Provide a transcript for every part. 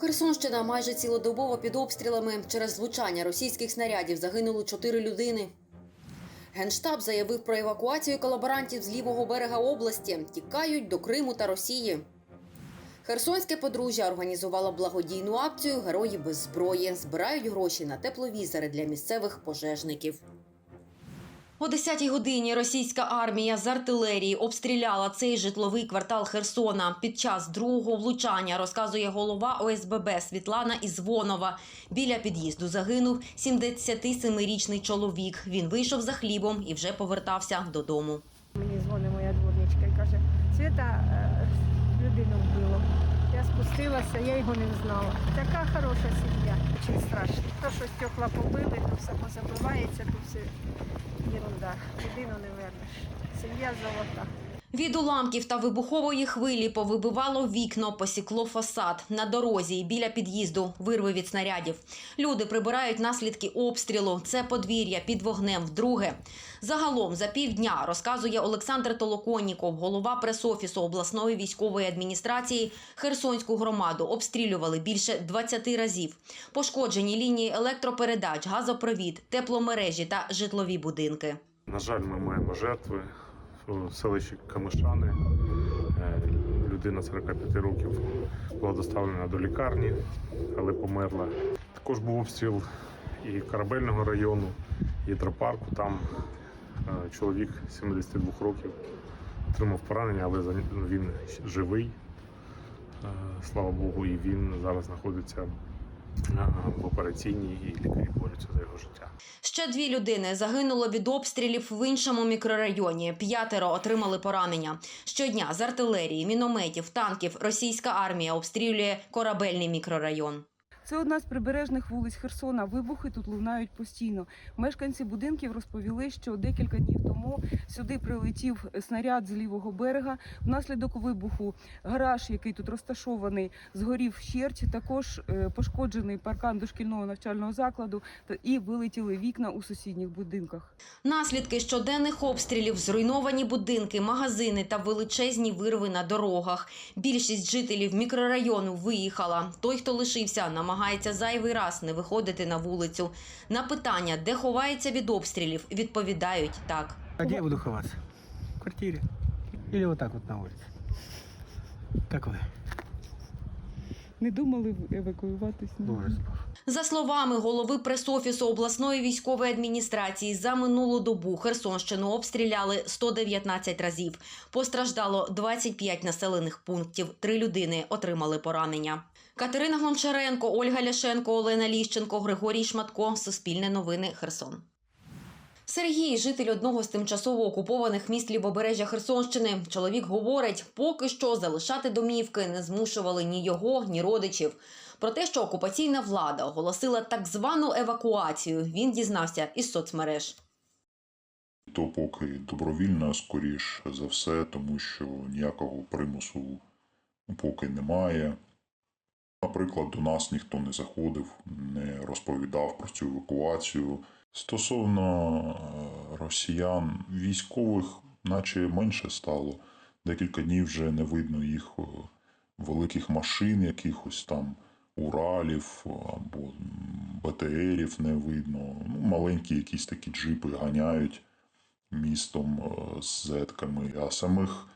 Херсонщина майже цілодобово під обстрілами. Через влучання російських снарядів загинули чотири людини. Генштаб заявив про евакуацію колаборантів з лівого берега області. Тікають до Криму та Росії. Херсонське подружжя організувало благодійну акцію Герої без зброї. Збирають гроші на тепловізори для місцевих пожежників. О 10-й годині російська армія з артилерії обстріляла цей житловий квартал Херсона. Під час другого влучання розказує голова ОСББ Світлана Ізвонова. Біля під'їзду загинув 77-річний чоловік. Він вийшов за хлібом і вже повертався додому. Мені дзвонить моя дворничка і каже, Свята е, людину вбило. Я спустилася, я його не знала. Така хороша сім'я, дуже страшно. То, що стекла побили, то все позабивається, то все ерунда. Людину не вернеш. Сім'я золота. Від уламків та вибухової хвилі повибивало вікно, посікло фасад. На дорозі і біля під'їзду вирви від снарядів. Люди прибирають наслідки обстрілу. Це подвір'я під вогнем вдруге. Загалом за півдня, розказує Олександр Толоконніков, голова пресофісу обласної військової адміністрації, Херсонську громаду обстрілювали більше 20 разів. Пошкоджені лінії електропередач, газопровід, тепломережі та житлові будинки. На жаль, ми маємо жертви селищі Камишани. Е, Людина 45 років була доставлена до лікарні, але померла. Також був обстріл і корабельного району, і. Там е, чоловік 72 років отримав поранення, але він живий. Е, Слава Богу, і він зараз знаходиться в операційній і лікарі борються за його життя. Ще дві людини загинуло від обстрілів в іншому мікрорайоні. П'ятеро отримали поранення. Щодня з артилерії, мінометів, танків російська армія обстрілює корабельний мікрорайон. Це одна з прибережних вулиць Херсона. Вибухи тут лунають постійно. Мешканці будинків розповіли, що декілька днів тому сюди прилетів снаряд з лівого берега. Внаслідок вибуху гараж, який тут розташований, згорів вщерть. Також е, пошкоджений паркан дошкільного навчального закладу та і вилетіли вікна у сусідніх будинках. Наслідки щоденних обстрілів, зруйновані будинки, магазини та величезні вирви на дорогах. Більшість жителів мікрорайону виїхала. Той, хто лишився, намагається зайвий раз не виходити на вулицю. На питання, де ховається від обстрілів, відповідають так. А где я буду ховаться? В квартире. Или вот так вот на улице. Как вы? Не думали евакуюватись? Ужас. За словами голови пресофісу обласної військової адміністрації, за минулу добу Херсонщину обстріляли 119 разів. Постраждало 25 населених пунктів. Три людини отримали поранення. Катерина Гончаренко, Ольга Ляшенко, Олена Ліщенко, Григорій Шматко. Суспільне новини. Херсон. Сергій, житель одного з тимчасово окупованих міст лівобережжя Херсонщини. Чоловік говорить, поки що залишати домівки не змушували ні його, ні родичів. Про те, що окупаційна влада оголосила так звану евакуацію, він дізнався із соцмереж. То поки добровільно, скоріш за все, тому що ніякого примусу поки немає. Наприклад, до нас ніхто не заходив, не розповідав про цю евакуацію. Стосовно е, росіян, військових, наче менше стало. Декілька днів вже не видно їх е, великих машин, якихось там Уралів або БТРів не видно. Ну, маленькі якісь такі джипи ганяють містом е, з зетками, а самих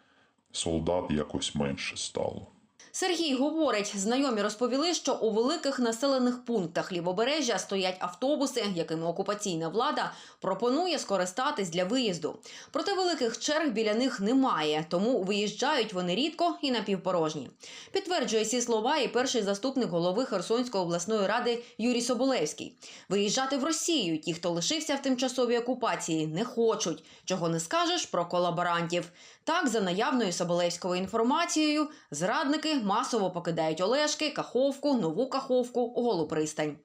солдат якось менше стало. Сергій говорить, знайомі розповіли, що у великих населених пунктах лівобережжя стоять автобуси, якими окупаційна влада пропонує скористатись для виїзду. Проте великих черг біля них немає, тому виїжджають вони рідко і напівпорожні. Підтверджує ці слова і перший заступник голови Херсонської обласної ради Юрій Соболевський. Виїжджати в Росію ті, хто лишився в тимчасовій окупації, не хочуть. Чого не скажеш про колаборантів. Так, за наявною Соболевською інформацією, зрадники масово покидають Олешки, Каховку, Нову Каховку, Голу пристань.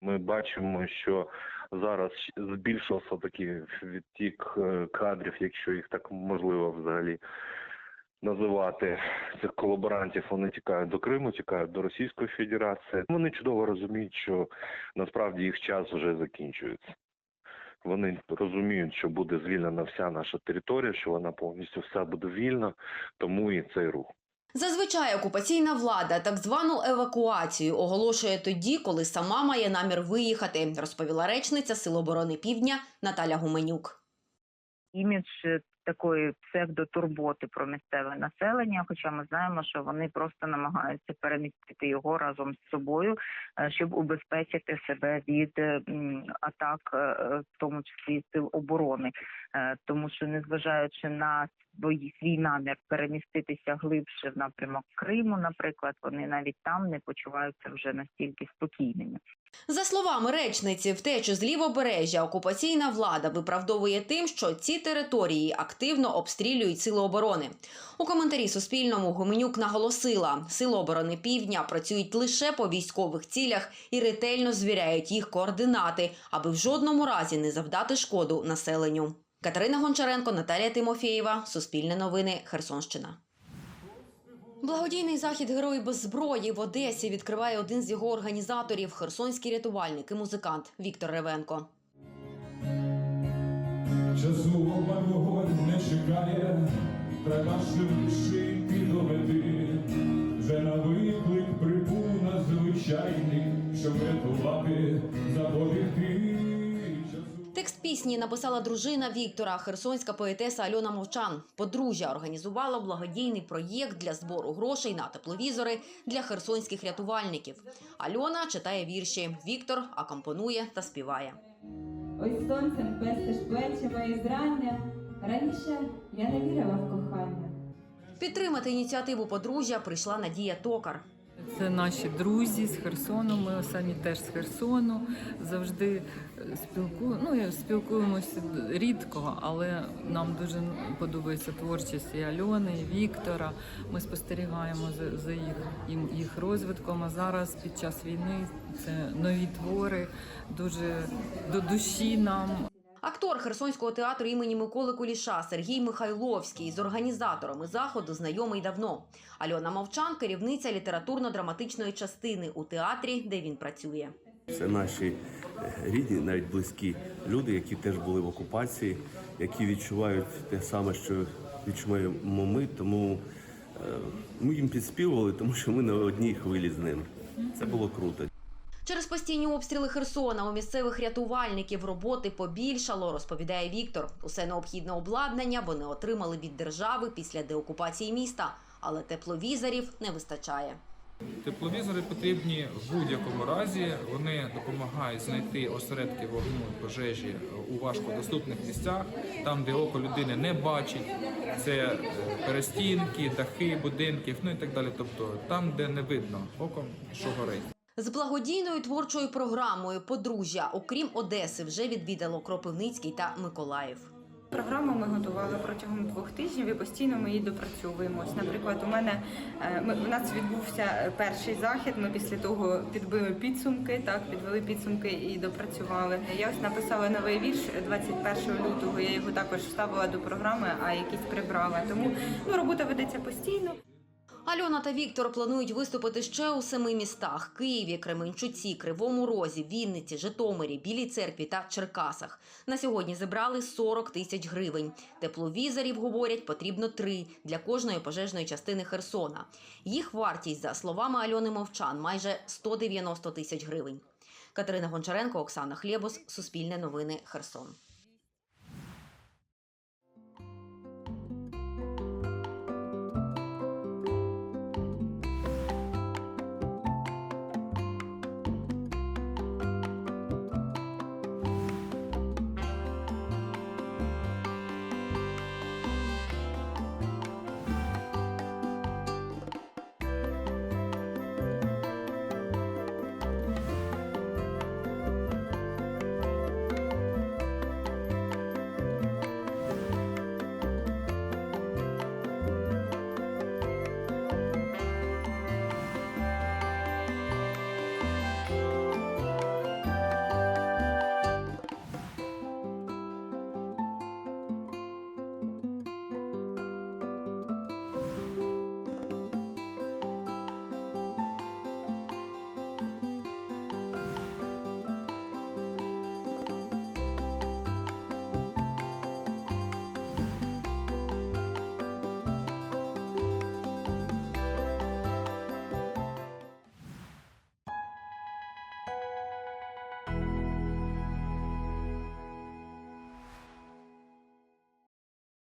Ми бачимо, що зараз збільшився такий відтік е, кадрів, якщо їх так можливо взагалі називати цих колаборантів. Вони тікають до Криму, тікають до Російської Федерації. Вони чудово розуміють, що насправді їх час вже закінчується. Вони розуміють, що буде звільнена вся наша територія, що вона повністю вся буде вільна, тому і цей рух. Зазвичай окупаційна влада так звану евакуацію оголошує тоді, коли сама має намір виїхати, розповіла речниця Сил оборони Півдня Наталя Гуменюк. імідж такої псевдотурботи про місцеве населення. Хоча ми знаємо, що вони просто намагаються перемістити його разом з собою, е, щоб убезпечити себе від атак, е, е, в тому числі сил оборони, тому що незважаючи на свій намір переміститися глибше в напрямок Криму, наприклад, вони навіть там не почуваються вже настільки спокійними. За словами речниці, втечу з лівобережжя окупаційна влада виправдовує тим, що ці території активно обстрілюють сили оборони. У коментарі Суспільному Гуменюк наголосила, сили оборони Півдня працюють лише по військових цілях і ретельно звіряють їх координати, аби в жодному разі не завдати шкоду населенню. Катерина Гончаренко, Наталія Тимофєєва, Суспільне новини, Херсонщина. Благодійний захід Герої без зброї в Одесі відкриває один з його організаторів херсонський рятувальник і музикант Віктор Ревенко. Часу вогонь не чекає, треба швидше йти до мети. Вже на виклик прибув надзвичайний, щоб рятувати, часу. Текст пісні написала дружина Віктора, херсонська поетеса Альона Мовчан. Подружжя організувала благодійний проєкт для збору грошей на тепловізори для херсонських рятувальників. Альона читає вірші. Віктор акомпонує та співає. Ось сонцем пестиш плечі мої зрання. Раніше я не вірила в кохання. Підтримати ініціативу подружжя прийшла Надія Токар. Це наші друзі з Херсону. Ми самі теж з Херсону. Завжди спілку... ну, спілкуємося рідко, але нам дуже подобається творчість і Альони, і Віктора. Ми спостерігаємо за, за їх, їх розвитком. А зараз під час війни це нові твори, дуже до душі нам. Актор Херсонського театру імені Миколи Куліша Сергій Михайловський з організаторами заходу знайомий давно. Альона Мовчан керівниця літературно-драматичної частини у театрі, де він працює. Це наші е, рідні, навіть близькі люди, які теж були в окупації, які відчувають те саме, що відчуваємо ми. Тому е, ми їм підспівували, тому що ми на одній хвилі з ними. Це було круто. Через постійні обстріли Херсона у місцевих рятувальників роботи побільшало, розповідає Віктор. Усе необхідне обладнання вони отримали від держави після деокупації міста, але тепловізорів не вистачає. Тепловізори потрібні в будь-якому разі. Вони допомагають знайти осередки вогню пожежі у важкодоступних місцях, там, де око людини не бачить. Це е, перестінки, дахи будинків, ну і так далі. Тобто там, де не видно оком, що горить. З благодійною творчою програмою подружжя, окрім Одеси, вже відвідало Кропивницький та Миколаїв. Програму ми готували протягом двох тижнів і постійно ми її допрацьовуємо. Наприклад, у мене е, у нас відбувся е, перший захід. Ми після того підбили підсумки, так підвели підсумки і допрацювали. Я ось написала новий вірш 21 лютого. Я його також вставила до програми, а якийсь прибрала. Тому ну робота ведеться постійно. Альона та Віктор планують виступити ще у семи містах: Києві, Кременчуці, Кривому Розі, Вінниці, Житомирі, Білій церкві та Черкасах. На сьогодні зібрали 40 тисяч гривень. Тепловізорів говорять, потрібно три для кожної пожежної частини Херсона. Їх вартість, за словами Альони Мовчан, майже 190 тисяч гривень. Катерина Гончаренко, Оксана Хлєбус, Суспільне новини, Херсон.